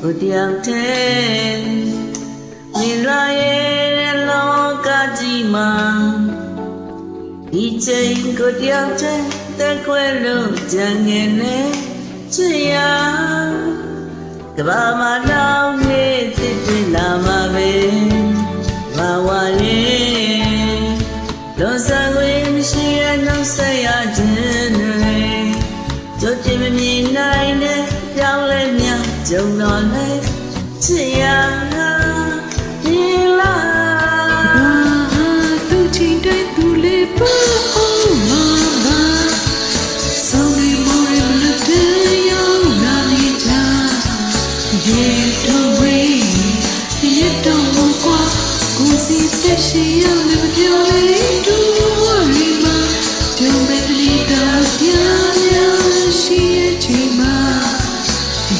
ကိုတယောက်တည်းမြင်လာရဲ့လောကကြီးမှာဒီချိန်ကိုတယောက်တည်းတက်ခွဲလို့ကြံငယ်နေချစ်ရကဘာမလောင်းနေတည်တည်လာမှာပဲဘာဝရဲ့လောစကွေမရှိရနောက်ဆက်ရခြင်းတွေကြိုတင်မမြင်နိုင်တဲ့ကြောင်းလဲများ ကြုံတော်လဲချစ်ရဒီလာအာသူချင်တဲ့သူလေးပါအောင်မပါဆုံးနေမောရမလို့တရားနာနေကြရေတော့ဝေးရေတော့မကွာကိုစီတက်ရှိရလို့ပြောလေတူ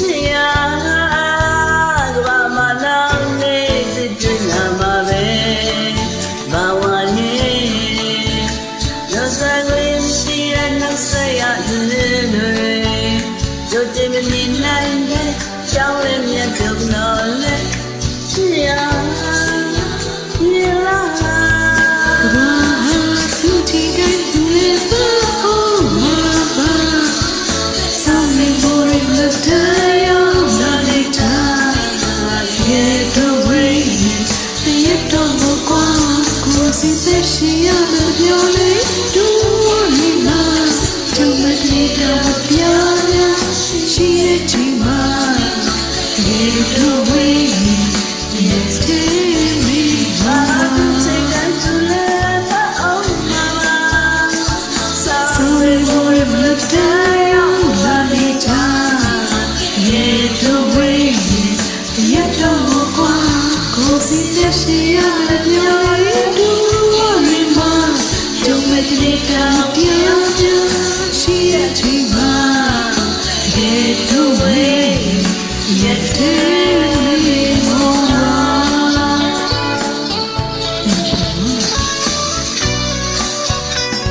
只要。Don't make me down,